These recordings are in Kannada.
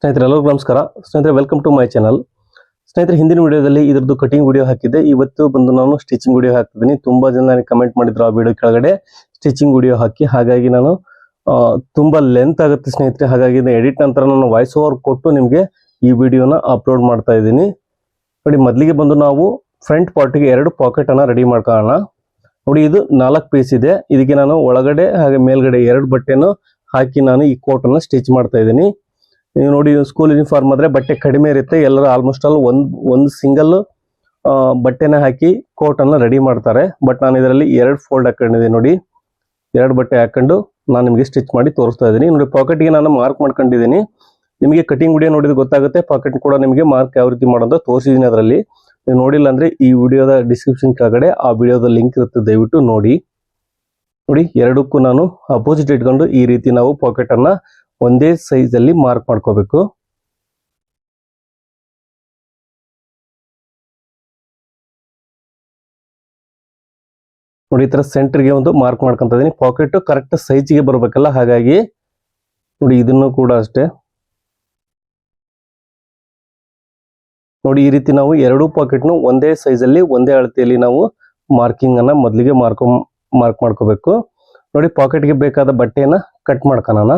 ಸ್ನೇಹಿತರೆ, ಎಲ್ಲರಿಗೂ ನಮಸ್ಕಾರ. ಸ್ನೇಹಿತರೆ ವೆಲ್ಕಮ್ ಟು ಮೈ ಚಾನಲ್ ಸ್ನೇಹಿತರೆ, ಹಿಂದಿನ ವಿಡಿಯೋದಲ್ಲಿ ಇದ್ರದ್ದು ಕಟಿಂಗ್ ವಿಡಿಯೋ ಹಾಕಿದ್ದೆ. ಇವತ್ತು ಬಂದು ನಾನು ಸ್ಟಿಚಿಂಗ್ ವಿಡಿಯೋ ಹಾಕ್ತಿದ್ದೀನಿ. ತುಂಬಾ ಜನ ನನಗೆ ಕಮೆಂಟ್ ಮಾಡಿದ್ರು ಆ ವಿಡಿಯೋ ಕೆಳಗಡೆ. ಸ್ಟಿಚಿಂಗ್ ವಿಡಿಯೋ ಹಾಕಿ. ಹಾಗಾಗಿ ನಾನು ತುಂಬ ಲೆಂತ್ ಆಗುತ್ತೆ ಸ್ನೇಹಿತರೆ. ಹಾಗಾಗಿ ಎಡಿಟ್ ನಂತರ ನಾನು ವಾಯ್ಸ್ ಓವರ್ ಕೊಟ್ಟು ನಿಮಗೆ ಈ ವಿಡಿಯೋನ ಅಪ್ಲೋಡ್ ಮಾಡ್ತಾ ಇದ್ದೀನಿ. ನೋಡಿ, ಮೊದಲಿಗೆ ಬಂದು ನಾವು ಫ್ರಂಟ್ ಪಾರ್ಟಿಗೆ ಎರಡು ಪಾಕೆಟ್ ಅನ್ನ ರೆಡಿ ಮಾಡ್ಕೊಳ್ಳೋಣ. ನೋಡಿ, ಇದು ನಾಲ್ಕು ಪೀಸ್ ಇದೆ. ಇದಕ್ಕೆ ನಾನು ಒಳಗಡೆ ಹಾಗೆ ಮೇಲ್ಗಡೆ ಎರಡು ಬಟ್ಟೆನು ಹಾಕಿ ನಾನು ಈ ಕೋಟ್ ಅನ್ನ ಸ್ಟಿಚ್ ಮಾಡ್ತಾ ಇದ್ದೀನಿ. ನೀವು ನೋಡಿ ಸ್ಕೂಲ್ ಯೂನಿಫಾರ್ಮ್ ಆದ್ರೆ ಬಟ್ಟೆ ಕಡಿಮೆ ಇರುತ್ತೆ. ಎಲ್ಲರೂ ಆಲ್ಮೋಸ್ಟ್ ಆಲ್ ಒಂದು ಒಂದು ಸಿಂಗಲ್ ಬಟ್ಟೆನ ಹಾಕಿ ಕೋಟ್ ಅನ್ನ ರೆಡಿ ಮಾಡ್ತಾರೆ. ಬಟ್ ನಾನು ಇದರಲ್ಲಿ ಎರಡು ಫೋಲ್ಡ್ ಹಾಕೊಂಡಿದ್ದೀನಿ ನೋಡಿ. ಎರಡು ಬಟ್ಟೆ ಹಾಕೊಂಡು ನಾನು ನಿಮಗೆ ಸ್ಟಿಚ್ ಮಾಡಿ ತೋರಿಸ್ತಾ ಇದ್ದೀನಿ. ನೋಡಿ ಪಾಕೆಟ್ಗೆ ನಾನು ಮಾರ್ಕ್ ಮಾಡ್ಕೊಂಡಿದ್ದೀನಿ. ನಿಮಗೆ ಕಟಿಂಗ್ ವಿಡಿಯೋ ನೋಡಿದ್ರೆ ಗೊತ್ತಾಗುತ್ತೆ. ಪಾಕೆಟ್ ಕೂಡ ನಿಮಗೆ ಮಾರ್ಕ್ ಯಾವ ರೀತಿ ಮಾಡೋದು ತೋರಿಸಿದ್ದೀನಿ ಅದರಲ್ಲಿ. ನೀವು ನೋಡಿಲ್ಲ ಅಂದ್ರೆ ಈ ವಿಡಿಯೋದ ಡಿಸ್ಕ್ರಿಪ್ಷನ್ ಕೆಳಗಡೆ ಆ ವಿಡಿಯೋದ ಲಿಂಕ್ ಇರುತ್ತೆ, ದಯವಿಟ್ಟು ನೋಡಿ. ನೋಡಿ, ಎರಡಕ್ಕೂ ನಾನು ಅಪೋಸಿಟ್ ಇಟ್ಕೊಂಡು ಈ ರೀತಿ ನಾವು ಪಾಕೆಟ್ ಅನ್ನ ಒಂದೇ ಸೈಜ್ ಅಲ್ಲಿ ಮಾರ್ಕ್ ಮಾಡ್ಕೋಬೇಕು. ನೋಡಿ ಈ ತರ ಸೆಂಟರ್ಗೆ ಒಂದು ಮಾರ್ಕ್ ಮಾಡ್ಕೊಂತ ಇದೀನಿ ಪಾಕೆಟ್ ಕರೆಕ್ಟ್ ಸೈಜ್ಗೆ ಬರಬೇಕಲ್ಲ, ಹಾಗಾಗಿ ನೋಡಿ ಇದನ್ನು ಕೂಡ ಅಷ್ಟೇ. ನೋಡಿ ಈ ರೀತಿ ನಾವು ಎರಡು ಪಾಕೆಟ್ನು ಒಂದೇ ಸೈಜ್ ಅಲ್ಲಿ, ಒಂದೇ ಅಳತೆಯಲ್ಲಿ ನಾವು ಮಾರ್ಕಿಂಗ್ ಅನ್ನ ಮೊದಲಿಗೆ ಮಾರ್ಕೊ ಮಾರ್ಕ್ ಮಾಡ್ಕೋಬೇಕು. ನೋಡಿ ಪಾಕೆಟ್ಗೆ ಬೇಕಾದ ಬಟ್ಟೆಯನ್ನ ಕಟ್ ಮಾಡ್ಕೊಳ್ಳೋಣ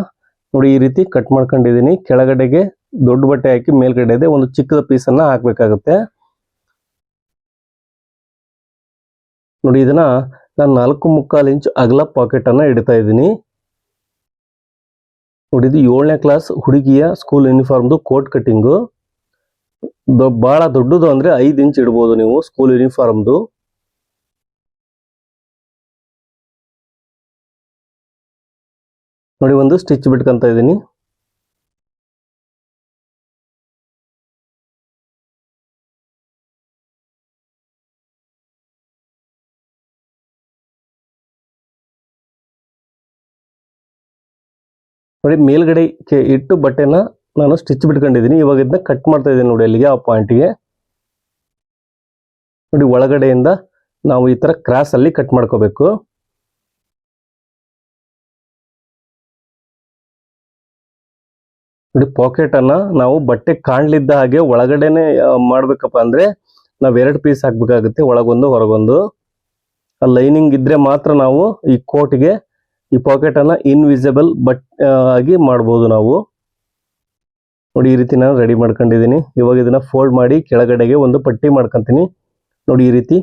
ನೋಡಿ, ಈ ರೀತಿ ಕಟ್ ಮಾಡ್ಕೊಂಡಿದ್ದೀನಿ. ಕೆಳಗಡೆಗೆ ದೊಡ್ಡ ಬಟ್ಟೆ ಹಾಕಿ ಮೇಲ್ಗಡೆ ಇದೆ. ಒಂದು ಚಿಕ್ಕದ ಪೀಸ್ ಅನ್ನ ಹಾಕ್ಬೇಕಾಗುತ್ತೆ. ನೋಡಿ, ಇದನ್ನ ನಾನು ನಾಲ್ಕು ಮುಕ್ಕಾಲು ಇಂಚ್ ಅಗಲ ಪಾಕೆಟ್ ಅನ್ನ ಇಡ್ತಾ ಇದ್ದೀನಿ. ನೋಡಿ, ಇದು ಏಳನೇ ಕ್ಲಾಸ್ ಹುಡುಗಿಯ ಸ್ಕೂಲ್ ಯೂನಿಫಾರ್ಮ್ದು ಕೋಟ್ ಕಟಿಂಗು ಬಹಳ ದೊಡ್ಡದು ಅಂದ್ರೆ ಐದು ಇಂಚ್ ಇಡ್ಬೋದು ನೀವು ಸ್ಕೂಲ್ ಯೂನಿಫಾರ್ಮ್ದು ನೋಡಿ, ಒಂದು ಸ್ಟಿಚ್ ಬಿಟ್ಕೊಂತ ಇದ್ದೀನಿ. ನೋಡಿ, ಮೇಲ್ಗಡೆ ಇಟ್ಟು ಬಟ್ಟೆನ ನಾನು ಸ್ಟಿಚ್ ಬಿಟ್ಕೊಂಡಿದ್ದೀನಿ. ಇವಾಗ ಇದನ್ನ ಕಟ್ ಮಾಡ್ತಾ ಇದ್ದೀನಿ ನೋಡಿ, ಅಲ್ಲಿಗೆ ಆ ಪಾಯಿಂಟ್ಗೆ ನೋಡಿ, ಒಳಗಡೆಯಿಂದ ನಾವು ಈ ತರ ಕ್ರಾಸ್ ಅಲ್ಲಿ ಕಟ್ ಮಾಡ್ಕೋಬೇಕು. ನೋಡಿ ಪಾಕೆಟ್ ಅನ್ನ ನಾವು ಬಟ್ಟೆ ಕಾಣ್ಲಿದ್ದ ಹಾಗೆ ಒಳಗಡೆನೆ ಮಾಡಬೇಕಪ್ಪ ಅಂದ್ರೆ ನಾವ್ ಎರಡು ಪೀಸ್ ಹಾಕಬೇಕಾಗುತ್ತೆ, ಒಳಗೊಂದು, ಹೊರಗೊಂದು. ಆ ಲೈನಿಂಗ್ ಇದ್ರೆ ಮಾತ್ರ ನಾವು ಈ ಕೋಟ್ಗೆ ಈ ಪಾಕೆಟ್ ಅನ್ನ ಇನ್ವಿಸಿಬಲ್ ಬಟ್ ಆಗಿ ಮಾಡ್ಬೋದು ನಾವು. ನೋಡಿ ಈ ರೀತಿ ನಾನು ರೆಡಿ ಮಾಡ್ಕೊಂಡಿದ್ದೀನಿ. ಇವಾಗ ಇದನ್ನ ಫೋಲ್ಡ್ ಮಾಡಿ ಕೆಳಗಡೆಗೆ ಒಂದು ಪಟ್ಟಿ ಮಾಡ್ಕೊಂತೀನಿ. ನೋಡಿ ಈ ರೀತಿ.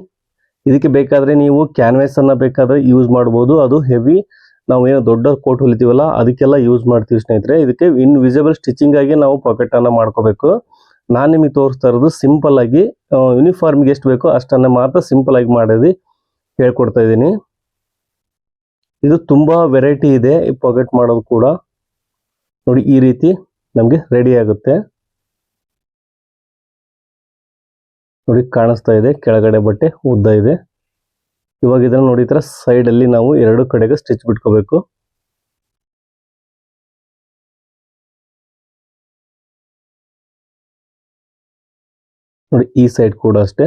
ಇದಕ್ಕೆ ಬೇಕಾದ್ರೆ ನೀವು ಕ್ಯಾನ್ವಾಸ್ ಅನ್ನ ಬೇಕಾದ್ರೆ ಯೂಸ್ ಮಾಡ್ಬೋದು. ಅದು ಹೆವಿ ನಾವು ಏನೋ ದೊಡ್ಡ ಕೋಟ್ ಹೊಲಿತೀವಲ್ಲ, ಅದಕ್ಕೆಲ್ಲ ಯೂಸ್ ಮಾಡ್ತೀವಿ ಸ್ನೇಹಿತರೆ. ಇದಕ್ಕೆ ಇನ್ವಿಸಿಬಲ್ ಸ್ಟಿಚಿಂಗ್ ಆಗಿ ನಾವು ಪಾಕೆಟ್ ಅನ್ನ ಮಾಡ್ಕೋಬೇಕು. ನಾನು ನಿಮಗೆ ತೋರಿಸ್ತಾ ಇರೋದು ಸಿಂಪಲ್ ಆಗಿ ಯೂನಿಫಾರ್ಮ್ಗೆ ಎಷ್ಟು ಬೇಕೋ ಅಷ್ಟನ್ನ ಮಾತ್ರ ಸಿಂಪಲ್ ಆಗಿ ಮಾಡೋದು ಹೇಳ್ಕೊಡ್ತಾ ಇದ್ದೀನಿ. ಇದು ತುಂಬಾ ವೆರೈಟಿ ಇದೆ ಈ ಪಾಕೆಟ್ ಮಾಡೋದು ಕೂಡ. ನೋಡಿ, ಈ ರೀತಿ ನಮಗೆ ರೆಡಿ ಆಗುತ್ತೆ. ನೋಡಿ, ಕಾಣಿಸ್ತಾ ಇದೆ, ಕೆಳಗಡೆ ಬಟ್ಟೆ ಉದ್ದ ಇದೆ. ಇವಾಗ ಇದನ್ನ ನೋಡಿ ಸೈಡಲ್ಲಿ ನಾವು ಎರಡು ಕಡೆಗೆ ಸ್ಟಿಚ್ ಬಿಟ್ಕೋಬೇಕು. ನೋಡಿ, ಈ ಸೈಡ್ ಕೂಡ ಅಷ್ಟೇ.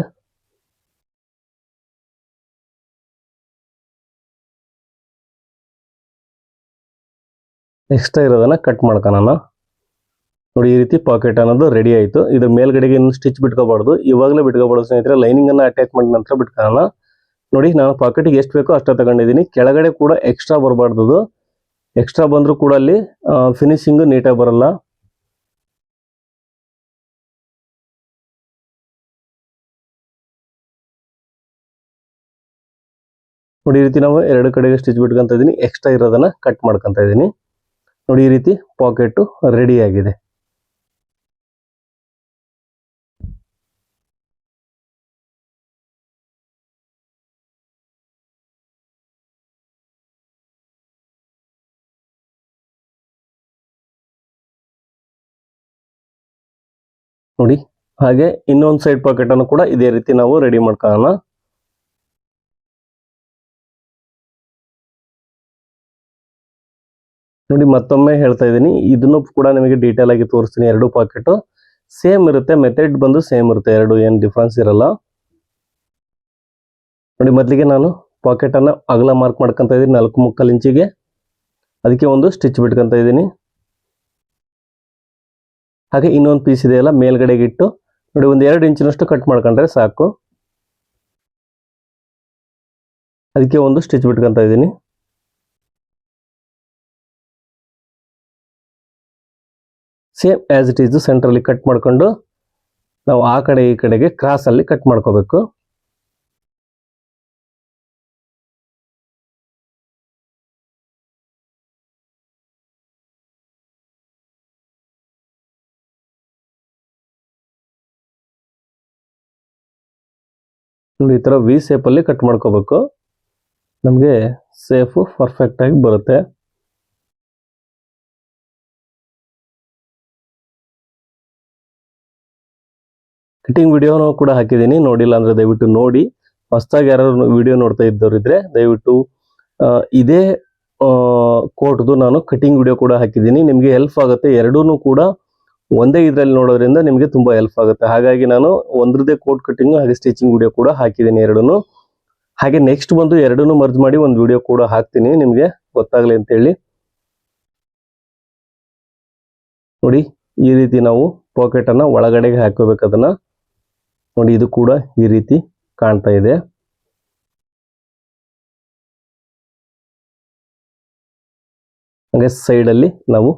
ಎಕ್ಸ್ಟ್ರಾ ಇರೋದನ್ನ ಕಟ್ ಮಾಡ್ಕೊಳ್ಳೋಣ ನೋಡಿ, ಈ ರೀತಿ ಪಾಕೆಟ್ ಅನ್ನೋದು ರೆಡಿ ಆಯಿತು. ಇದ್ರ ಮೇಲ್ಗಡೆಗೆ ಇನ್ನು ಸ್ಟಿಚ್ ಬಿಟ್ಕೋಬಾರ್ದು. ಇವಾಗಲೇ ಬಿಟ್ಕೋಬಾರ್ದು ಸ್ನೇಹಿತರೆ. ಲೈನಿಂಗ್ ಅನ್ನ ಅಟ್ಯಾಚ್ ಮಾಡಿದ ನಂತರ ಬಿಟ್ಕೊಳ್ಳೋಣ ನೋಡಿ ನಾನು ಪಾಕೆಟ್ಗೆ ಎಷ್ಟು ಬೇಕೋ ಅಷ್ಟು ತಗೊಂಡಿದ್ದೀನಿ. ಕೆಳಗಡೆ ಕೂಡ ಎಕ್ಸ್ಟ್ರಾ ಬರಬಾರ್ದು ಎಕ್ಸ್ಟ್ರಾ ಬಂದರೂ ಕೂಡ ಅಲ್ಲಿ ಫಿನಿಶಿಂಗ್ ನೀಟಾಗಿ ಬರಲ್ಲ. ನೋಡಿ ಈ ರೀತಿ ನಾವು ಎರಡು ಕಡೆಗೆ ಸ್ಟಿಚ್ ಬಿಟ್ಕೊಂತ ಇದ್ದೀನಿ ಎಕ್ಸ್ಟ್ರಾ ಇರೋದನ್ನ ಕಟ್ ಮಾಡ್ಕೊಂತ ಇದ್ದೀನಿ ನೋಡಿ ಈ ರೀತಿ ಪಾಕೆಟ್ ರೆಡಿ ಆಗಿದೆ. ನೋಡಿ. ಹಾಗೆ ಇನ್ನೊಂದು ಸೈಡ್ ಪಾಕೆಟ್ ಅನ್ನು ಕೂಡ ಇದೇ ರೀತಿ ನಾವು ರೆಡಿ ಮಾಡ್ಕೊಳ್ಳೋಣ. ನೋಡಿ, ಮತ್ತೊಮ್ಮೆ ಹೇಳ್ತಾ ಇದ್ದೀನಿ. ಇದನ್ನು ಕೂಡ ನಿಮಗೆ ಡೀಟೇಲ್ ಆಗಿ ತೋರಿಸ್ತೀನಿ. ಎರಡು ಪಾಕೆಟ್ ಸೇಮ್ ಇರುತ್ತೆ ಮೆಥಡ್ ಬಂದು ಸೇಮ್ ಇರುತ್ತೆ. ಎರಡು ಏನು ಡಿಫ್ರೆನ್ಸ್ ಇರಲ್ಲ. ನೋಡಿ, ಮೊದಲಿಗೆ ನಾನು ಪಾಕೆಟ್ ಅನ್ನ ಅಗಲ ಮಾರ್ಕ್ ಮಾಡ್ಕೊಂತ ಇದ್ದೀನಿ, ನಾಲ್ಕು ಮುಕ್ಕಾಲು ಇಂಚಿಗೆ ಅದಕ್ಕೆ ಒಂದು ಸ್ಟಿಚ್ ಬಿಟ್ಕೊಂತ ಇದ್ದೀನಿ. ಹಾಗೆ ಇನ್ನೊಂದು ಪೀಸ್ ಇದೆಯಲ್ಲ ಮೇಲ್ಗಡೆಗೆ ಇಟ್ಟು ನೋಡಿ ಒಂದು ಎರಡು ಇಂಚಿನಷ್ಟು ಕಟ್ ಮಾಡ್ಕೊಂಡ್ರೆ ಸಾಕು. ಅದಕ್ಕೆ ಒಂದು ಸ್ಟಿಚ್ ಬಿಟ್ಕೊಂತ ಇದ್ದೀನಿ. ಸೇಮ್ ಆ್ಯಸ್ ಇಟ್ ಈಸ್ ಸೆಂಟ್ರಲ್ಲಿ ಕಟ್ ಮಾಡಿಕೊಂಡು ನಾವು ಆ ಕಡೆ ಈ ಕಡೆಗೆ ಕ್ರಾಸಲ್ಲಿ ಕಟ್ ಮಾಡ್ಕೋಬೇಕು. ಈ ಥರ ವಿ ಸೇಫಲ್ಲಿ ಕಟ್ ಮಾಡ್ಕೋಬೇಕು. ನಮಗೆ ಸೇಫು ಪರ್ಫೆಕ್ಟ್ ಆಗಿ ಬರುತ್ತೆ. ಕಟಿಂಗ್ ವಿಡಿಯೋನು ಕೂಡ ಹಾಕಿದ್ದೀನಿ. ನೋಡಿಲ್ಲ ಅಂದ್ರೆ ದಯವಿಟ್ಟು ನೋಡಿ. ಹೊಸ್ದಾಗಿ ಯಾರು ವಿಡಿಯೋ ನೋಡ್ತಾ ಇದ್ದವರಿದ್ರೆ ದಯವಿಟ್ಟು ಇದೇ ಕೋಟ್ದು ನಾನು ಕಟಿಂಗ್ ವಿಡಿಯೋ ಕೂಡ ಹಾಕಿದ್ದೀನಿ. ನಿಮಗೆ ಹೆಲ್ಪ್ ಆಗುತ್ತೆ. ಎರಡೂ ಕೂಡ ಒಂದೇ ಇದರಲ್ಲಿ ನೋಡೋದ್ರಿಂದ ನಿಮಗೆ ತುಂಬಾ ಹೆಲ್ಪ್ ಆಗುತ್ತೆ. ಹಾಗಾಗಿ ನಾನು ಒಂದ್ರದೇ ಕೋಟ್ ಕಟಿಂಗ್ ಹಾಗೆ ಸ್ಟಿಚಿಂಗ್ ವಿಡಿಯೋ ಕೂಡ ಹಾಕಿದ್ದೀನಿ ಎರಡೂ ಹಾಗೆ ನೆಕ್ಸ್ಟ್ ಬಂದು ಎರಡನ್ನು ಮರ್ಜ್ ಮಾಡಿ ಒಂದು ವಿಡಿಯೋ ಕೂಡ ಹಾಕ್ತೀನಿ, ನಿಮಗೆ ಗೊತ್ತಾಗಲಿ ಅಂತ ಹೇಳಿ ನೋಡಿ, ಈ ರೀತಿ ನಾವು ಪಾಕೆಟ್ ಅನ್ನ ಒಳಗಡೆಗೆ ಹಾಕೋಬೇಕು ಅದನ್ನ. ನೋಡಿ, ಇದು ಕೂಡ ಈ ರೀತಿ ಕಾಣ್ತಾ ಇದೆ. ಹಾಗೆ ಸೈಡ್ ಅಲ್ಲಿ ನಾವು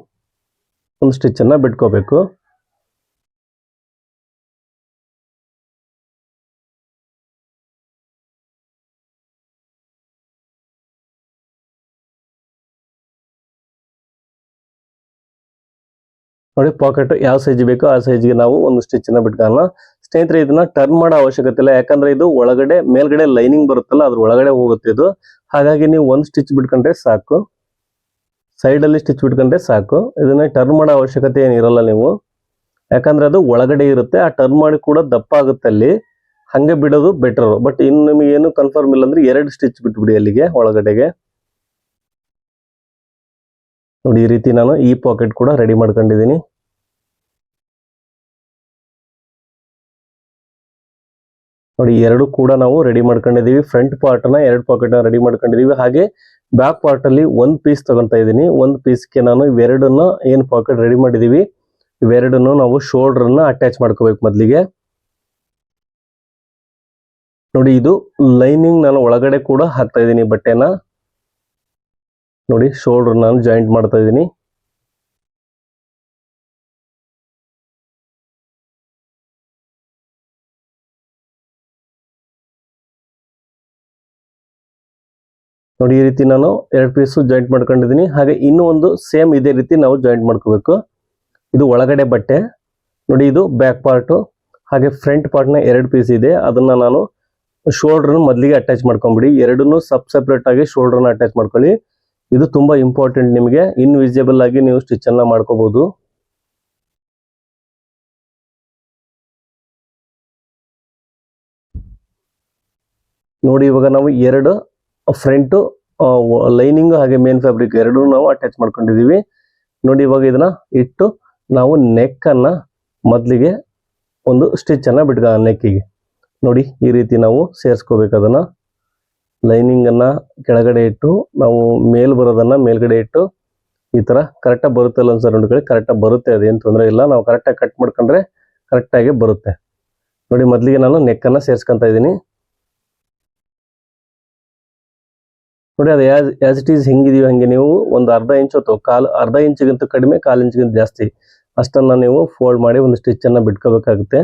ಒಂದು ಸ್ಟಿಚ್ ಅನ್ನ ಬಿಟ್ಕೋಬೇಕು. ನೋಡಿ ಪಾಕೆಟ್ ಯಾವ ಸೈಜ್ ಬೇಕೋ ಆ ಸೈಜ್ಗೆ ನಾವು ಒಂದು ಸ್ಟಿಚ್ನ ಬಿಟ್ಕೊಳ್ಳೋಣ. ಸ್ನೇಹಿತರೆ, ಇದನ್ನ ಟರ್ನ್ ಮಾಡೋ ಅವಶ್ಯಕತೆ ಇಲ್ಲ. ಯಾಕಂದ್ರೆ ಇದು ಒಳಗಡೆ, ಮೇಲ್ಗಡೆ ಲೈನಿಂಗ್ ಬರುತ್ತಲ್ಲ, ಅದ್ರ ಒಳಗಡೆ ಹೋಗುತ್ತೆ ಇದು. ಹಾಗಾಗಿ ನೀವು ಒಂದು ಸ್ಟಿಚ್ ಬಿಟ್ಕೊಂಡ್ರೆ ಸಾಕು. ಸೈಡ್ ಅಲ್ಲಿ ಸ್ಟಿಚ್ ಬಿಟ್ಕೊಂಡ್ರೆ ಸಾಕು. ಇದನ್ನ ಟರ್ನ್ ಮಾಡೋ ಅವಶ್ಯಕತೆ ಏನಿರಲ್ಲ ನೀವು. ಯಾಕಂದ್ರೆ ಅದು ಒಳಗಡೆ ಇರುತ್ತೆ. ಆ ಟರ್ನ್ ಮಾಡಿ ಕೂಡ ದಪ್ಪ ಆಗುತ್ತೆ ಅಲ್ಲಿ. ಹಂಗೆ ಬಿಡೋದು ಬೆಟರ್ ಬಟ್ ಇನ್ನು ನಿಮಗೆ ಏನು ಕನ್ಫರ್ಮ್ ಇಲ್ಲ ಅಂದ್ರೆ ಎರಡು ಸ್ಟಿಚ್ ಬಿಟ್ಬಿಡಿ ಅಲ್ಲಿಗೆ, ಒಳಗಡೆಗೆ. ನೋಡಿ ಈ ರೀತಿ ನಾನು ಈ ಪಾಕೆಟ್ ಕೂಡ ರೆಡಿ ಮಾಡ್ಕೊಂಡಿದ್ದೀನಿ. ನೋಡಿ ಎರಡು ಕೂಡ ನಾವು ರೆಡಿ ಮಾಡ್ಕೊಂಡಿದೀವಿ ಫ್ರಂಟ್ ಪಾರ್ಟ್ನ ಎರಡು ಪಾಕೆಟ್ ರೆಡಿ ಮಾಡ್ಕೊಂಡಿದೀವಿ ಹಾಗೆ ಬ್ಯಾಕ್ ಪಾರ್ಟ್ ಅಲ್ಲಿ ಒಂದ್ ಪೀಸ್ ತಗೊಂತಾ ಇದ್ದೀನಿ. ಒಂದ್ ಪೀಸ್ಗೆ ನಾನು ಇವೆರಡನ್ನ ಏನ್ ಪಾಕೆಟ್ ರೆಡಿ ಮಾಡಿದೀವಿ ಇವೆರಡನ್ನು ನಾವು ಶೋಲ್ಡರ್ನ ಅಟ್ಯಾಚ್ ಮಾಡ್ಕೋಬೇಕು ಮೊದಲಿಗೆ. ನೋಡಿ, ಇದು ಲೈನಿಂಗ್ ನಾನು ಒಳಗಡೆ ಕೂಡ ಹಾಕ್ತಾ ಇದ್ದೀನಿ ಬಟ್ಟೆನ. ನೋಡಿ ಶೋಲ್ಡರ್ ನಾನು ಜಾಯಿಂಟ್ ಮಾಡ್ತಾ ಇದ್ದೀನಿ. ನೋಡಿ, ಈ ರೀತಿ ನಾನು ಎರಡು ಪೀಸು ಜಾಯಿಂಟ್ ಮಾಡ್ಕೊಂಡಿದ್ದೀನಿ. ಹಾಗೆ ಇನ್ನೂ ಒಂದು ಸೇಮ್ ಇದೇ ರೀತಿ ನಾವು ಜಾಯಿಂಟ್ ಮಾಡ್ಕೋಬೇಕು. ಇದು ಒಳಗಡೆ ಬಟ್ಟೆ. ನೋಡಿ, ಇದು ಬ್ಯಾಕ್ ಪಾರ್ಟು ಹಾಗೆ ಫ್ರಂಟ್ ಪಾರ್ಟ್ನ ಎರಡು ಪೀಸ್ ಇದೆ. ಅದನ್ನ ನಾನು ಶೋಲ್ಡರ್ ಮೊದಲಿಗೆ ಅಟ್ಯಾಚ್ ಮಾಡ್ಕೊಂಬಿಡಿ. ಎರಡನ್ನೂ ಸಬ್ ಸಪ್ರೇಟ್ ಆಗಿ ಶೋಲ್ಡ್ರನ್ನ ಅಟ್ಯಾಚ್ ಮಾಡ್ಕೊಳ್ಳಿ. ಇದು ತುಂಬಾ ಇಂಪಾರ್ಟೆಂಟ್ ನಿಮಗೆ. ಇನ್ವಿಸಿಬಲ್ ಆಗಿ ನೀವು ಸ್ಟಿಚ್ ಅನ್ನ ಮಾಡ್ಕೋಬಹುದು ನೋಡಿ, ಇವಾಗ ನಾವು ಎರಡು ಫ್ರಂಟ್ ಲೈನಿಂಗ್ ಹಾಗೆ ಮೇನ್ ಫ್ಯಾಬ್ರಿಕ್ ಎರಡೂ ನಾವು ಅಟ್ಯಾಚ್ ಮಾಡ್ಕೊಂಡಿದ್ದೀವಿ ನೋಡಿ ಇವಾಗ ಇದನ್ನ ಇಟ್ಟು ನಾವು ನೆಕ್ ಅನ್ನ ಮೊದಲಿಗೆ ಒಂದು ಸ್ಟಿಚ್ ಅನ್ನ ಬಿಟ್ಕ ನೆಕ್ಕಿಗೆ ನೋಡಿ ಈ ರೀತಿ ನಾವು ಸೇರಿಸ್ಕೋಬೇಕು ಅದನ್ನ. ಲೈನಿಂಗ್ ಅನ್ನ ಕೆಳಗಡೆ ಇಟ್ಟು ನಾವು ಮೇಲ್ ಬರೋದನ್ನ ಮೇಲ್ಗಡೆ ಇಟ್ಟು ಈ ತರ ಕರೆಕ್ಟಾಗಿ ಬರುತ್ತಲ್ಲ ಸರ್ ನೋಡಿ ಕರೆಕ್ಟಾಗಿ ಬರುತ್ತೆ, ಅದೇನು ತೊಂದರೆ ಇಲ್ಲ. ನಾವು ಕರೆಕ್ಟಾಗಿ ಕಟ್ ಮಾಡ್ಕೊಂಡ್ರೆ ಕರೆಕ್ಟಾಗಿ ಬರುತ್ತೆ. ನೋಡಿ ಮೊದಲಿಗೆ ನಾನು ನೆಕ್ಕನ್ನು ಸೇರ್ಸ್ಕೊಂತ ಇದ್ದೀನಿ. ನೋಡಿ, ಅದು ಯಾಸ್ ಆಸ್ ಇಟ್ ಈಸ್ ಹೆಂಗಿದೀವಿ ಹಂಗೆ ನೀವು ಒಂದು ಅರ್ಧ ಇಂಚು ಅಥವಾ ಕಾಲು, ಅರ್ಧ ಇಂಚಿಗಿಂತ ಕಡಿಮೆ, ಕಾಲು ಇಂಚಿಗಿಂತ ಜಾಸ್ತಿ ಅಷ್ಟನ್ನು ನೀವು ಫೋಲ್ಡ್ ಮಾಡಿ ಒಂದು ಸ್ಟಿಚ್ ಅನ್ನ ಬಿಟ್ಕೋಬೇಕಾಗುತ್ತೆ.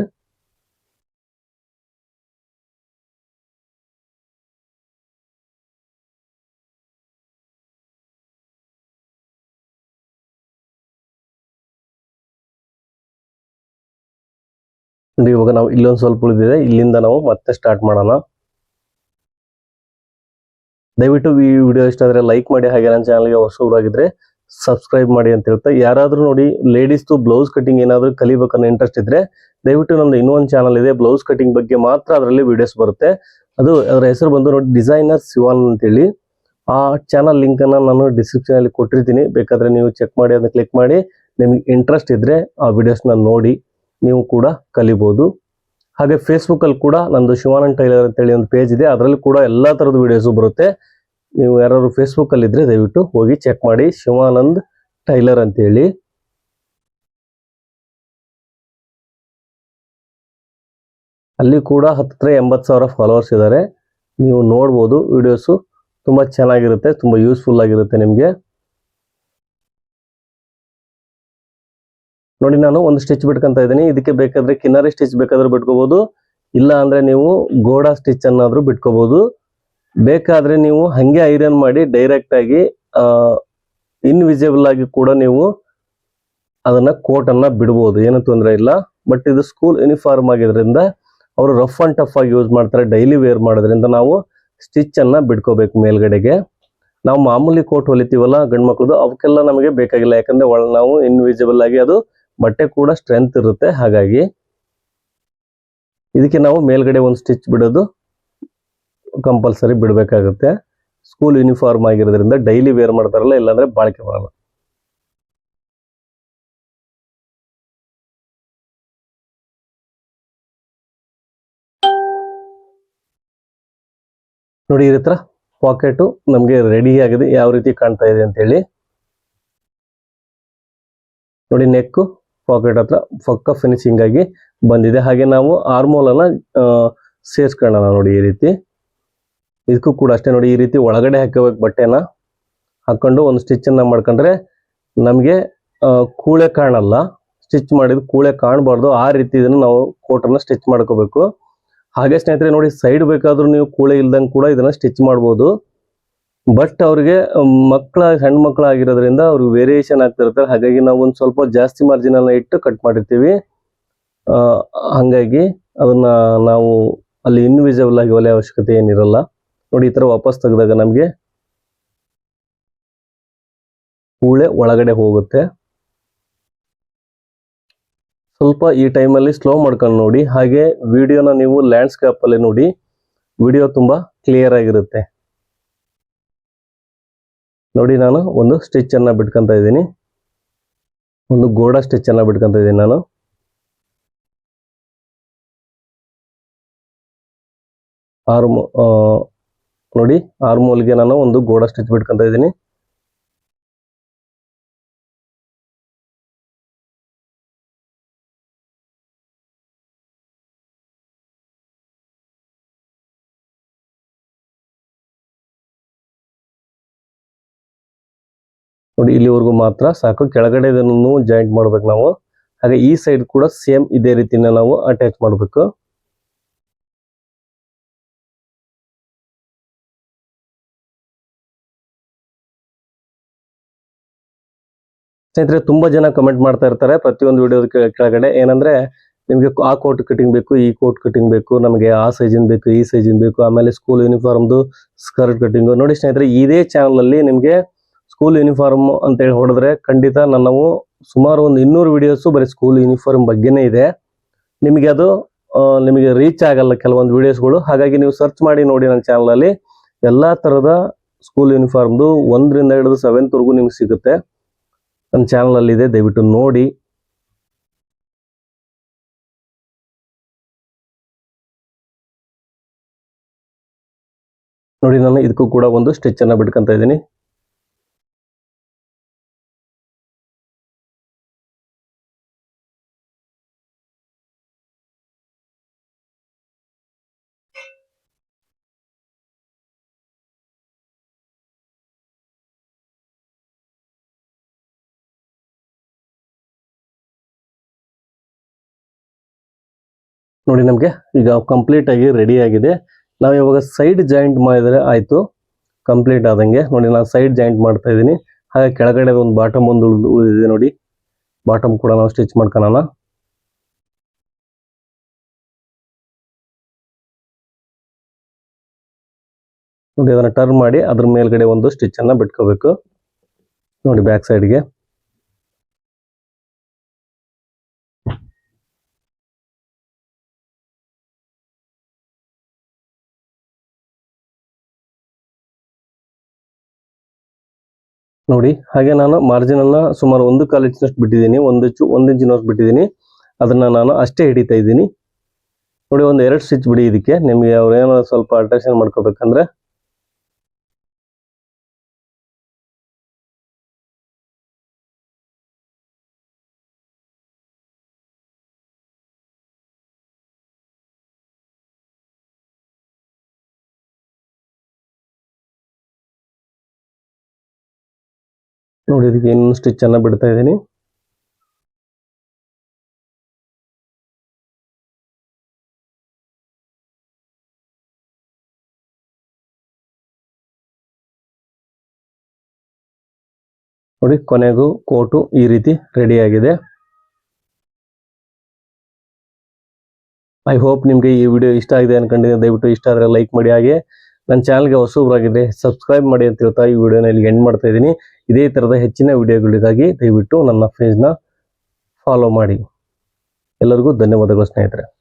ನೋಡಿ, ಇವಾಗ ನಾವು ಇಲ್ಲೊಂದು ಸ್ವಲ್ಪ ಉಳಿದಿದೆ, ಇಲ್ಲಿಂದ ನಾವು ಮತ್ತೆ ಸ್ಟಾರ್ಟ್ ಮಾಡೋಣ. ದಯವಿಟ್ಟು ಈ ವಿಡಿಯೋ ಇಷ್ಟ ಆದರೆ ಲೈಕ್ ಮಾಡಿ ಹಾಗೆ ನನ್ನ ಚಾನಲ್ಗೆ ಹೊಸಬರಾಗಿದ್ರೆ ಸಬ್ಸ್ಕ್ರೈಬ್ ಮಾಡಿ ಅಂತ ಹೇಳ್ತಾ, ಯಾರಾದರೂ ನೋಡಿ ಲೇಡೀಸ್ದು ಬ್ಲೌಸ್ ಕಟಿಂಗ್ ಏನಾದರೂ ಕಲಿಬೇಕನ್ನೋ ಇಂಟ್ರೆಸ್ಟ್ ಇದ್ರೆ ದಯವಿಟ್ಟು ನಮ್ದು ಇನ್ನೊಂದು ಚಾನಲ್ ಇದೆ ಬ್ಲೌಸ್ ಕಟಿಂಗ್ ಬಗ್ಗೆ ಮಾತ್ರ ಅದರಲ್ಲಿ ವಿಡಿಯೋಸ್ ಬರುತ್ತೆ. ಅದು ಅದರ ಹೆಸರು ಬಂದು ನೋಡಿ ಡಿಸೈನರ್ ಶಿವಾನ್ ಅಂತೇಳಿ. ಆ ಚಾನಲ್ ಲಿಂಕ್ ಅನ್ನ ನಾನು ಡಿಸ್ಕ್ರಿಪ್ಷನಲ್ಲಿ ಕೊಟ್ಟಿರ್ತೀನಿ, ಬೇಕಾದ್ರೆ ನೀವು ಚೆಕ್ ಮಾಡಿ ಅದನ್ನ ಕ್ಲಿಕ್ ಮಾಡಿ, ನಿಮಗೆ ಇಂಟ್ರೆಸ್ಟ್ ಇದ್ರೆ ಆ ವಿಡಿಯೋಸ್ನ ನೋಡಿ ನೀವು ಕೂಡ ಕಲಿಬಹುದು ಹಾಗೆ ಫೇಸ್ಬುಕ್ ಅಲ್ಲಿ ಕೂಡ ನಂದು ಶಿವಾನಂದ್ ಟೈಲರ್ ಅಂತ ಹೇಳಿ ಒಂದು ಪೇಜ್ ಇದೆ. ಅದರಲ್ಲಿ ಕೂಡ ಎಲ್ಲಾ ತರದ ವಿಡಿಯೋಸ್ ಬರುತ್ತೆ. ನೀವು ಯಾರಾದ್ರೂ ಫೇಸ್ಬುಕ್ ಅಲ್ಲಿ ಇದ್ದರೆ ದಯವಿಟ್ಟು ಹೋಗಿ ಚೆಕ್ ಮಾಡಿ. ಶಿವಾನಂದ್ ಟೈಲರ್ ಅಂತ ಹೇಳಿ. ಅಲ್ಲಿ ಕೂಡ ಹತ್ತಿರ ಎಂಬತ್ತು ಸಾವಿರ ಫಾಲೋವರ್ಸ್ ಇದ್ದಾರೆ ನೀವು ನೋಡಬಹುದು ವಿಡಿಯೋಸು ತುಂಬಾ ಚೆನ್ನಾಗಿರುತ್ತೆ. ತುಂಬಾ ಯೂಸ್ಫುಲ್ ಆಗಿರುತ್ತೆ ನಿಮಗೆ. ನೋಡಿ ನಾನು ಒಂದು ಸ್ಟಿಚ್ ಬಿಟ್ಕೊಂತ ಇದ್ದೀನಿ. ಇದಕ್ಕೆ ಬೇಕಾದ್ರೆ ಕಿನಾರಿ ಸ್ಟಿಚ್ ಬೇಕಾದ್ರೂ ಬಿಟ್ಕೋಬಹುದು ಇಲ್ಲ ಅಂದ್ರೆ ನೀವು ಗೋಡಾ ಸ್ಟಿಚ್ ಅನ್ನಾದ್ರೂ ಬಿಟ್ಕೋಬಹುದು ಬೇಕಾದ್ರೆ ನೀವು ಹಂಗೆ ಐರನ್ ಮಾಡಿ ಡೈರೆಕ್ಟ್ ಆಗಿ ಇನ್ವಿಸಿಬಲ್ ಆಗಿ ಕೂಡ ನೀವು ಅದನ್ನ ಕೋಟ್ ಅನ್ನ ಬಿಡಬಹುದು ಏನು ತೊಂದರೆ ಇಲ್ಲ. ಬಟ್ ಇದು ಸ್ಕೂಲ್ ಯೂನಿಫಾರ್ಮ್ ಆಗಿದ್ರಿಂದ ಅವರು ರಫ್ ಅಂಡ್ ಟಫ್ ಆಗಿ ಯೂಸ್ ಮಾಡ್ತಾರೆ. ಡೈಲಿ ವೇರ್ ಮಾಡೋದ್ರಿಂದ ನಾವು ಸ್ಟಿಚ್ ಅನ್ನ ಬಿಡ್ಕೋಬೇಕು ಮೇಲ್ಗಡೆಗೆ. ನಾವು ಮಾಮೂಲಿ ಕೋಟ್ ಹೊಲಿತೀವಲ್ಲ ಗಂಡ್ ಮಕ್ಳದು ಅವಕ್ಕೆಲ್ಲ ನಮಗೆ ಬೇಕಾಗಿಲ್ಲ. ಯಾಕಂದ್ರೆ ನಾವು ಇನ್ವಿಸಿಬಲ್ ಆಗಿ ಅದು ಬಟ್ಟೆ ಕೂಡ ಸ್ಟ್ರೆಂತ್ ಇರುತ್ತೆ. ಹಾಗಾಗಿ ಇದಕ್ಕೆ ನಾವು ಮೇಲ್ಗಡೆ ಒಂದು ಸ್ಟಿಚ್ ಬಿಡೋದು ಕಂಪಲ್ಸರಿ ಬಿಡಬೇಕಾಗುತ್ತೆ. ಸ್ಕೂಲ್ ಯೂನಿಫಾರ್ಮ್ ಆಗಿರೋದ್ರಿಂದ ಡೈಲಿ ವೇರ್ ಮಾಡ್ತಾರಲ್ಲ, ಇಲ್ಲಾಂದ್ರೆ ಬಾಳಿಕೆ ಬರಲ್ಲ. ನೋಡಿ ಈ ಹತ್ರ ಪಾಕೆಟ್ ನಮಗೆ ರೆಡಿ ಆಗಿದೆ, ಯಾವ ರೀತಿ ಕಾಣ್ತಾ ಇದೆ ಅಂತ ಹೇಳಿ ನೋಡಿ ನೆಕ್ ಪಾಕೆಟ್ ಹತ್ರ ಪಕ್ಕ ಫಿನಿಶಿಂಗ್ ಆಗಿ ಬಂದಿದೆ. ಹಾಗೆ ನಾವು ಆರ್ಮೋಲ್ ಅನ್ನ ಸೇರ್ಸ್ಕೊಳ್ಳೋಣ ನೋಡಿ ಈ ರೀತಿ. ಇದಕ್ಕೂ ಕೂಡ ಅಷ್ಟೇ ನೋಡಿ ಈ ರೀತಿ ಒಳಗಡೆ ಹಾಕೋಬೇಕು ಬಟ್ಟೆನ. ಹಾಕೊಂಡು ಒಂದು ಸ್ಟಿಚ್ ಅನ್ನ ಮಾಡ್ಕೊಂಡ್ರೆ ನಮಗೆ ಕೂಳೆ ಕಾಣಲ್ಲ. ಸ್ಟಿಚ್ ಮಾಡಿದ ಕೂಳೆ ಕಾಣಬಾರ್ದು. ಆ ರೀತಿ ಇದನ್ನ ನಾವು ಕೋಟನ್ನ ಸ್ಟಿಚ್ ಮಾಡ್ಕೋಬೇಕು. ಹಾಗೆ ಸ್ನೇಹಿತರೆ ನೋಡಿ ಸೈಡ್ ಬೇಕಾದರೂ ನೀವು ಕೂಳೆ ಇಲ್ದಂಗೆ ಕೂಡ ಇದನ್ನ ಸ್ಟಿಚ್ ಮಾಡ್ಬೋದು. ಬಟ್ ಅವ್ರಿಗೆ ಮಕ್ಕಳ ಸಣ್ಣ ಆಗಿರೋದ್ರಿಂದ ಅವ್ರಿಗೆ ವೇರಿಯೇಷನ್ ಆಗ್ತಿರ್ತಾರೆ ಹಾಗಾಗಿ ನಾವು ಒಂದು ಸ್ವಲ್ಪ ಜಾಸ್ತಿ ಮಾರ್ಜಿನ್ ಅನ್ನ ಇಟ್ಟು ಕಟ್ ಮಾಡಿರ್ತೀವಿ. ಹಾಗಾಗಿ ಅದನ್ನ ನಾವು ಅಲ್ಲಿ ಇನ್ವಿಸಿಬಲ್ ಆಗಿ ಒಲೆ ಅವಶ್ಯಕತೆ ಏನಿರಲ್ಲ. ನೋಡಿ, ಈ ತರ ವಾಪಸ್ ತೆಗೆದಾಗ ನಮಗೆ ಕೂಳೆ ಒಳಗಡೆ ಹೋಗುತ್ತೆ. ಸ್ವಲ್ಪ ಈ ಟೈಮಲ್ಲಿ ಸ್ಲೋ ಮಾಡ್ಕೊಂಡು ನೋಡಿ. ಹಾಗೆ ವಿಡಿಯೋನ ನೀವು ಲ್ಯಾಂಡ್ಸ್ಕೇಪ್ ಅಲ್ಲಿ ನೋಡಿ. ವಿಡಿಯೋ ತುಂಬಾ ಕ್ಲಿಯರ್ ಆಗಿರುತ್ತೆ. ನೋಡಿ ನಾನು ಒಂದು ಸ್ಟಿಚ್ ಅನ್ನ ಬಿಟ್ಕೊಂತ ಇದ್ದೀನಿ. ಒಂದು ಗೋಡ ಸ್ಟಿಚ್ ಅನ್ನ ಬಿಟ್ಕೊಂತ ಇದ್ದೀನಿ ನಾನು. ಆರ್ಮ್ ನೋಡಿ ಆರ್ಮೋಲ್ಗೆ ನಾನು ಒಂದು ಗೋಡ ಸ್ಟಿಚ್ ಬಿಟ್ಕೊಂತ ಇದ್ದೀನಿ. ನೋಡಿ, ಇಲ್ಲಿವರೆಗೂ ಮಾತ್ರ ಸಾಕು. ಕೆಳಗಡೆ ಇದನ್ನು ಜಾಯಿಂಟ್ ಮಾಡ್ಬೇಕು ನಾವು. ಹಾಗೆ ಈ ಸೈಡ್ ಕೂಡ ಸೇಮ್ ಇದೇ ರೀತಿನ ನಾವು ಅಟ್ಯಾಚ್ ಮಾಡಬೇಕು. ಸ್ನೇಹಿತರೆ, ತುಂಬಾ ಜನ ಕಮೆಂಟ್ ಮಾಡ್ತಾ ಇರ್ತಾರೆ. ಪ್ರತಿಯೊಂದು ವಿಡಿಯೋದ ಕೆಳಗಡೆ. ಏನಂದ್ರೆ, ನಿಮಗೆ ಆ ಕೋಟ್ ಕಟಿಂಗ್ ಬೇಕು, ಈ ಕೋಟ್ ಕಟಿಂಗ್ ಬೇಕು, ನಮಗೆ ಆ ಸೈಜಿನ್ ಬೇಕು, ಈ ಸೈಜಿನ್ ಬೇಕು, ಆಮೇಲೆ ಸ್ಕೂಲ್ ಯೂನಿಫಾರ್ಮ್ದು ಸ್ಕರ್ಟ್ ಕಟಿಂಗ್ ನೋಡಿ ಸ್ನೇಹಿತರೆ, ಇದೇ ಚಾನಲ್ ಅಲ್ಲಿ ನಿಮಗೆ ಸ್ಕೂಲ್ ಯೂನಿಫಾರ್ಮ್ ಅಂತ ಹೇಳಿ ಹೊಡೆದ್ರೆ ಖಂಡಿತ ನಾವು ಸುಮಾರು ಒಂದು ಇನ್ನೂರು ವಿಡಿಯೋಸು ಬರೀ ಸ್ಕೂಲ್ ಯೂನಿಫಾರ್ಮ್ ಬಗ್ಗೆನೇ ಇದೆ. ನಿಮಗೆ ಅದು ನಿಮಗೆ ರೀಚ್ ಆಗಲ್ಲ ಕೆಲವೊಂದು ವಿಡಿಯೋಸ್ಗಳು ಹಾಗಾಗಿ ನೀವು ಸರ್ಚ್ ಮಾಡಿ ನೋಡಿ ನನ್ನ ಚಾನಲಲ್ಲಿ ಅಲ್ಲಿ. ಥರದ ಸ್ಕೂಲ್ ಯೂನಿಫಾರ್ಮ್ದು ಒಂದರಿಂದ ಹಿಡಿದು ಸೆವೆಂತ್ ವರೆಗೂ ನಿಮ್ಗೆ ಸಿಗುತ್ತೆ. ನನ್ನ ಚಾನಲ್ ಅಲ್ಲಿ ಇದೆ, ದಯವಿಟ್ಟು ನೋಡಿ. ನೋಡಿ ನಾನು ಇದಕ್ಕೂ ಕೂಡ ಒಂದು ಸ್ಟಿಚ್ ಅನ್ನ ಬಿಟ್ಕೊಂತ ಇದ್ದೀನಿ. ನೋಡಿ ನಮಗೆ, ಈಗ ಕಂಪ್ಲೀಟ್ ಆಗಿ ರೆಡಿ ಆಗಿದೆ. ನಾವು ಇವಾಗ ಸೈಡ್ ಜಾಯಿಂಟ್ ಮಾಡಿದರೆ ಆಯ್ತು. ಕಂಪ್ಲೀಟ್ ಆದಂಗೆ. ನೋಡಿ ನಾನು ಸೈಡ್ ಜಾಯಿಂಟ್ ಮಾಡ್ತಾ ಇದ್ದೀನಿ. ಹಾಗೆ ಕೆಳಗಡೆ ಒಂದು ಬಾಟಮ್ ಒಂದು ಇದೆ ಉಳಿದಿದೆ ನೋಡಿ. ಬಾಟಮ್ ಕೂಡ ನಾವು ಸ್ಟಿಚ್ ಮಾಡ್ಕೊಳ್ಳೋಣ ನೋಡಿ ಅದನ್ನು ಟರ್ನ್ ಮಾಡಿ ಅದ್ರ ಮೇಲ್ಗಡೆ ಒಂದು ಸ್ಟಿಚ್ ಅನ್ನ ಬಿಟ್ಕೋಬೇಕು. ನೋಡಿ ಬ್ಯಾಕ್ ಸೈಡ್ಗೆ ನೋಡಿ, ಹಾಗೆ ನಾನು ಮಾರ್ಜಿನ್ ಅನ್ನ ಸುಮಾರು ಒಂದು ಕಾಲು ಇಂಚಿನಷ್ಟು ಬಿಟ್ಟಿದ್ದೀನಿ, ಒಂದು ಇಂಚು ಒಂದು ಇಂಚಿನಷ್ಟು ಬಿಟ್ಟಿದ್ದೀನಿ. ಅದನ್ನ ನಾನು ಅಷ್ಟೇ ಹಿಡಿತಾ ಇದ್ದೀನಿ. ನೋಡಿ, ಒಂದು ಎರಡು ಸ್ಟಿಚ್ ಬಿಡಿ ಇದಕ್ಕೆ. ನಿಮಗೆ ಅವ್ರು ಏನೋ ಸ್ವಲ್ಪ ಅಟ್ರಾಕ್ಷನ್ ಮಾಡ್ಕೋಬೇಕಂದ್ರೆ ನೋಡಿ ಇದಕ್ಕೆ ಇನ್ನೊಂದು ಸ್ಟಿಚ್ ಅನ್ನ ಬಿಡ್ತಾ ಇದ್ದೀನಿ. ನೋಡಿ, ಕೊನೆಗೂ ಕೋಟು ಈ ರೀತಿ ರೆಡಿ ಆಗಿದೆ. ಐ ಹೋಪ್ ನಿಮಗೆ ಈ ವಿಡಿಯೋ ಇಷ್ಟ ಆಗಿದೆ ಅನ್ಕೊಂಡಿದ್ದೀನಿ. ದಯವಿಟ್ಟು ಇಷ್ಟ ಆದರೆ ಲೈಕ್ ಮಾಡಿ. ಹಾಗೆ ನನ್ನ ಚಾನಲ್ಗೆ ಹೊಸೂಬ್ರಾಗಿದೆ ಸಬ್ಸ್ಕ್ರೈಬ್ ಮಾಡಿ ಅಂತ ಹೇಳ್ತಾ ಈ ವಿಡಿಯೋನ ಇಲ್ಲಿ ಎಂಡ್ ಮಾಡ್ತಾ ಇದ್ದೀನಿ. ಇದೇ ಥರದ ಹೆಚ್ಚಿನ ವಿಡಿಯೋಗಳಿಗಾಗಿ ದಯವಿಟ್ಟು ನನ್ನ ಪೇಜ್ನ ಫಾಲೋ ಮಾಡಿ. ಎಲ್ಲರಿಗೂ ಧನ್ಯವಾದಗಳು ಸ್ನೇಹಿತರೆ.